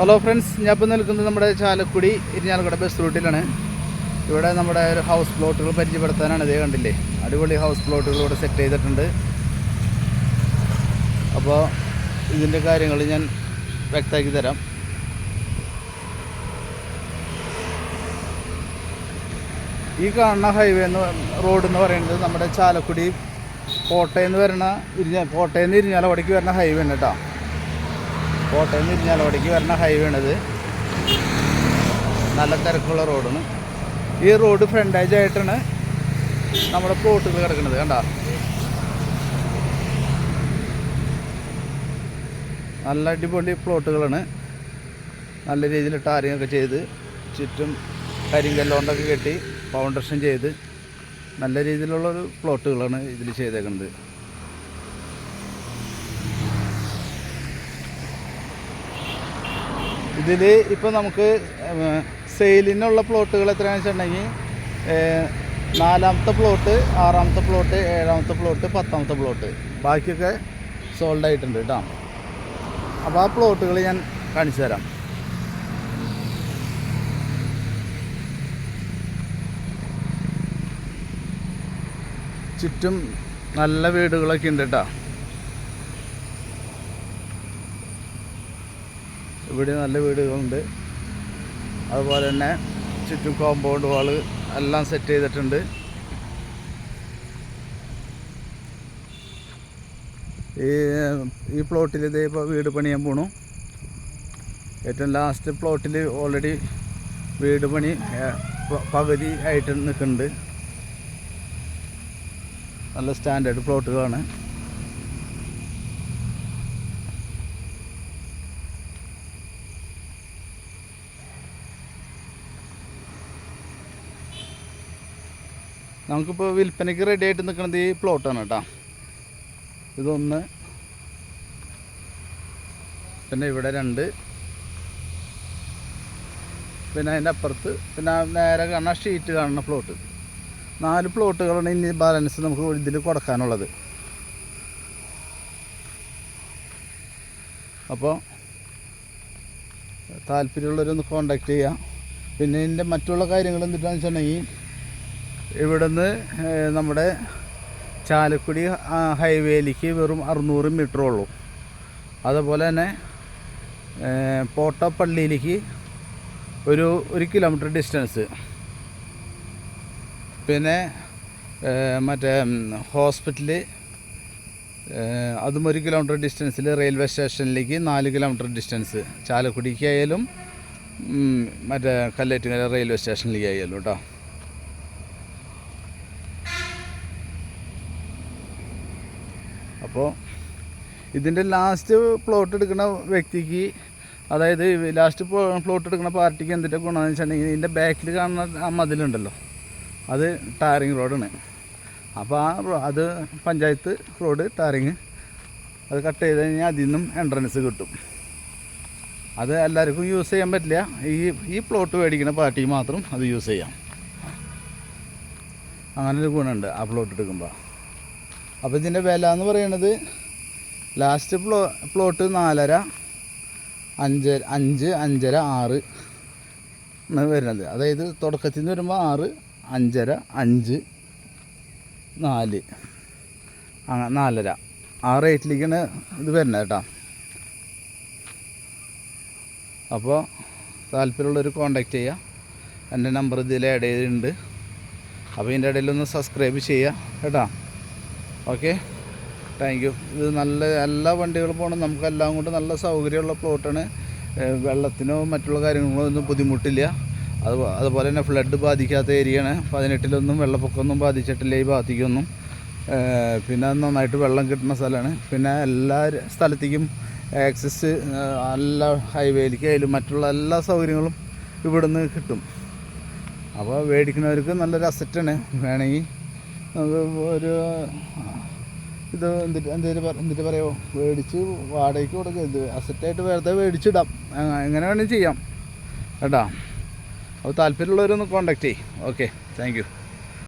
Hello friends ഞാൻ ഇപ്പോൾ നിൽക്കുന്നത് നമ്മുടെ ചാലക്കുടി ഇരിഞ്ഞാലക്കുട ബസ് റൂട്ടിലാണ് ഇവിടെ നമ്മുടെ ഒരു ഹൗസ് പ്ലോട്ടുകൾ പരിചയപ്പെടുത്താനാണ് ഇതേ കണ്ടില്ലേ? അടിപൊളി ഹൗസ് പ്ലോട്ടുകൾ ഇവിടെ സെറ്റ് ചെയ്തിട്ടുണ്ട്. അപ്പോൾ ഇതിന്റെ കാര്യങ്ങൾ ഞാൻ വ്യക്തമാക്കി തരാം. ഈ കാണുന്ന ഹൈവേ എന്ന് റോഡ് എന്ന് പറയുന്നത് നമ്മുടെ ചാലക്കുടി കോട്ടയം എന്ന് വരുന്ന ഇരിഞ്ഞ കോട്ടയം നിന്ന് ഇരിഞ്ഞാലക്കുടയ്ക്ക് വരുന്ന ഹൈവേ ആണ് കേട്ടോ. കോട്ടയം തിരിഞ്ഞാലോടേക്ക് വരുന്ന ഹൈവേ ആണിത്. നല്ല തിരക്കുള്ള റോഡാണ്. ഈ റോഡ് ഫ്രണ്ടേജ് ആയിട്ടാണ് നമ്മുടെ പ്ലോട്ടുകൾ കിടക്കുന്നത് കണ്ടോ? നല്ല അടിപൊളി പ്ലോട്ടുകളാണ് നല്ല രീതിയിൽ ടാറിങ് ഒക്കെ ചെയ്ത് ചുറ്റും കരിങ്കല്ലോണ്ടൊക്കെ കെട്ടി ഫൗണ്ടേഷൻ ചെയ്ത് നല്ല രീതിയിലുള്ളൊരു പ്ലോട്ടുകളാണ് ഇതിൽ ചെയ്തേക്കുന്നത് ഇതിൽ ഇപ്പോൾ നമുക്ക് സെയിലിനുള്ള പ്ലോട്ടുകൾ എത്രയാണെന്ന് വെച്ചിട്ടുണ്ടെങ്കിൽ നാലാമത്തെ പ്ലോട്ട് ആറാമത്തെ പ്ലോട്ട് ഏഴാമത്തെ പ്ലോട്ട് പത്താമത്തെ പ്ലോട്ട്. ബാക്കിയൊക്കെ സോൾഡ് ആയിട്ടുണ്ട് കേട്ടോ അപ്പോൾ ആ പ്ലോട്ടുകൾ ഞാൻ കാണിച്ചു തരാം. ചുറ്റും നല്ല വീടുകളൊക്കെ ഉണ്ട് കേട്ടോ ഇവിടെ നല്ല വീടുകളുണ്ട്. അതുപോലെ തന്നെ ചുറ്റും കോമ്പൗണ്ട് വാൾ എല്ലാം സെറ്റ് ചെയ്തിട്ടുണ്ട്. ഈ ഈ പ്ലോട്ടിൽ ഇതേ ഇപ്പോൾ വീട് പണിയാൻ പോണു. ഏറ്റവും ലാസ്റ്റ് പ്ലോട്ടിൽ ഓൾറെഡി വീട് പണി പകുതി ആയിട്ട് നിൽക്കുന്നുണ്ട് നല്ല സ്റ്റാൻഡേർഡ് പ്ലോട്ടുകളാണ് നമുക്കിപ്പോൾ വിൽപ്പനയ്ക്ക് റെഡി ആയിട്ട് നിൽക്കുന്നത് ഈ പ്ലോട്ടാണ് കേട്ടോ ഇതൊന്ന് പിന്നെ ഇവിടെ രണ്ട്. പിന്നെ അതിന്റെ അപ്പുറത്ത് പിന്നെ നേരെ കാണുന്ന ഷീറ്റ് കാണുന്ന പ്ലോട്ട് നാല് പ്ലോട്ടുകളാണ് ഇനി ബാലൻസ് നമുക്ക് ഇതിൽ കൊടുക്കാനുള്ളത്. അപ്പോൾ താല്പര്യമുള്ളവരൊന്ന് കോണ്ടാക്ട് ചെയ്യാം. പിന്നെ ഇതിന്റെ മറ്റുള്ള കാര്യങ്ങൾ എന്തിട്ടാണെന്ന് വെച്ചിട്ടുണ്ടെങ്കിൽ ഇവിടുന്ന് നമ്മുടെ ചാലക്കുടി ഹൈവേയിലേക്ക് വെറും അറുന്നൂറ് മീറ്റർ ഉള്ളൂ. അതുപോലെ തന്നെ പോട്ടപ്പള്ളിയിലേക്ക് ഒരു ഒരു കിലോമീറ്റർ ഡിസ്റ്റൻസ്. പിന്നെ മറ്റേ ഹോസ്പിറ്റൽ അതും ഒരു കിലോമീറ്റർ ഡിസ്റ്റൻസിൽ റെയിൽവേ സ്റ്റേഷനിലേക്ക് നാല് കിലോമീറ്റർ ഡിസ്റ്റൻസ്. ചാലക്കുടിക്കായാലും മറ്റേ കല്ലേറ്റുകര റെയിൽവേ സ്റ്റേഷനിലേക്ക് ആയാലും കേട്ടോ അപ്പോൾ ഇതിന്റെ ലാസ്റ്റ് പ്ലോട്ട് എടുക്കുന്ന വ്യക്തിക്ക് അതായത് ലാസ്റ്റ് പ്ലോട്ട് എടുക്കുന്ന പാർട്ടിക്ക് എന്തിന്റെ ഗുണമെന്ന് വെച്ചിട്ടുണ്ടെങ്കിൽ ഇതിന്റെ ബാക്കിൽ കാണുന്ന ആ മതിലുണ്ടല്ലോ അത് ടാറിങ് റോഡാണ് അപ്പോൾ ആ അത് പഞ്ചായത്ത് റോഡ് ടാറിങ്. അത് കട്ട് ചെയ്ത് കഴിഞ്ഞാൽ അതിൽ നിന്നും എൻട്രൻസ് കിട്ടും. അത് എല്ലാവർക്കും യൂസ് ചെയ്യാൻ പറ്റില്ല. ഈ ഈ പ്ലോട്ട് മേടിക്കുന്ന പാർട്ടിക്ക് മാത്രം അത് യൂസ് ചെയ്യാം. അങ്ങനൊരു ഗുണമുണ്ട് ആ പ്ലോട്ട് എടുക്കുമ്പോൾ. അപ്പോൾ ഇതിന്റെ വില എന്ന് പറയുന്നത് ലാസ്റ്റ് പ്ലോ പ്ലോട്ട് നാലര അഞ്ച് അഞ്ച് അഞ്ചര ആറ് ആണ് വരുന്നത്. അതായത് തുടക്കത്തിൽ നിന്ന് വരുമ്പോൾ ആറ് അഞ്ചര അഞ്ച് നാല്. നാലര. ആ റേറ്റിലേക്കാണ് ഇത് വരുന്നത് കേട്ടോ. അപ്പോൾ താല്പര്യമുള്ളവർ കോണ്ടാക്ട് ചെയ്യുക എന്റെ നമ്പർ ഇതിൽ ആഡ് ചെയ്തിട്ടുണ്ട്. അപ്പോൾ ഇതിന്റെ ഇടയിലൊന്ന് സബ്സ്ക്രൈബ് ചെയ്യുക കേട്ടോ. ഓക്കെ. താങ്ക് യു ഇത് നല്ല എല്ലാ വണ്ടികളും പോകണം. നമുക്കെല്ലാം കൊണ്ട് നല്ല സൗകര്യമുള്ള പ്ലോട്ടാണ് വെള്ളത്തിനോ മറ്റുള്ള കാര്യങ്ങളോ ഒന്നും ബുദ്ധിമുട്ടില്ല. അത് അതുപോലെ തന്നെ ഫ്ലഡ് ബാധിക്കാത്ത ഏരിയയാണ് പതിനെട്ടിലൊന്നും വെള്ളപ്പൊക്കമൊന്നും ബാധിച്ചിട്ടില്ല ഈ ഭാഗത്തേക്കൊന്നും. പിന്നെ നന്നായിട്ട് വെള്ളം കിട്ടുന്ന സ്ഥലമാണ്. പിന്നെ എല്ലാ സ്ഥലത്തേക്കും ആക്സസ് എല്ലാ ഹൈവേയിലേക്ക് ആയാലും മറ്റുള്ള എല്ലാ സൗകര്യങ്ങളും ഇവിടുന്ന് കിട്ടും. അപ്പോൾ മേടിക്കുന്നവർക്ക് നല്ലൊരു അസറ്റാണ് വേണമെങ്കിൽ ഒരു ഇത് എന്തിട്ട് എന്തേലും പറ എന്തിട്ട് പറയുമോ മേടിച്ച് വാടകയ്ക്ക് കൊടുക്കുക ഇത് അസറ്റായിട്ട് വെറുതെ മേടിച്ചിടാം എങ്ങനെ വേണമെങ്കിൽ ചെയ്യാം. കേട്ടോ? അപ്പോൾ താല്പര്യമുള്ളവരൊന്ന് കോണ്ടാക്ട് ചെയ്യും. Okay thank